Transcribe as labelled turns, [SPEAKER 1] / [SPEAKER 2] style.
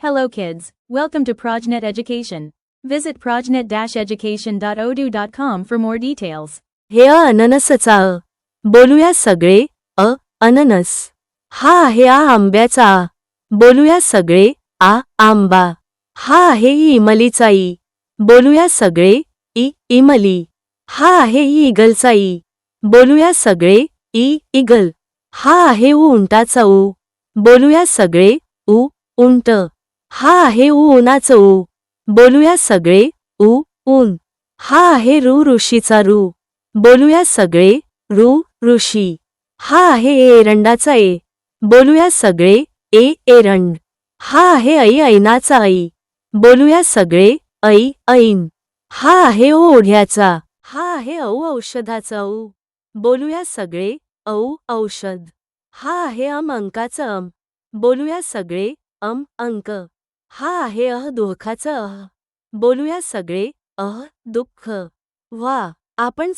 [SPEAKER 1] Hello kids, welcome to Projnet Education. Visit projnet-education.odoo.com for more details.
[SPEAKER 2] हे अ अननसचा अ बोलूया सगळे अ अननस हा आहे आ आंब्याचा आ बोलूया सगळे आ आंबा हा आहे ई इमलीचा ई बोलूया सगळे ई इमली हा आहे ई इगलचा ई बोलूया सगळे ई इगल हा आहे उ उंटाचा उ बोलूया सगळे उ उंट हा आहे ऊ उन्हाचं उ बोलूया सगळे उ ऊन. हा आहे रू ऋषीचा रू. बोलूया सगळे रू ऋषी. हा आहे ए एरंडाचा ए. बोलूया सगळे ए एरंड हा आहे ऐ ऐनाचा ऐ बोलूया सगळे ऐ ऐन. हा आहे ओ ओढ्याचा. हा आहे औ औषधाचा औ बोलूया सगळे औ औषध. हा आहे अम अंकाचा अम. बोलूया सगळे अम अंक. हा आहे अह दुःखाचं अह. बोलूया सगळे अह दुःख. वा आपण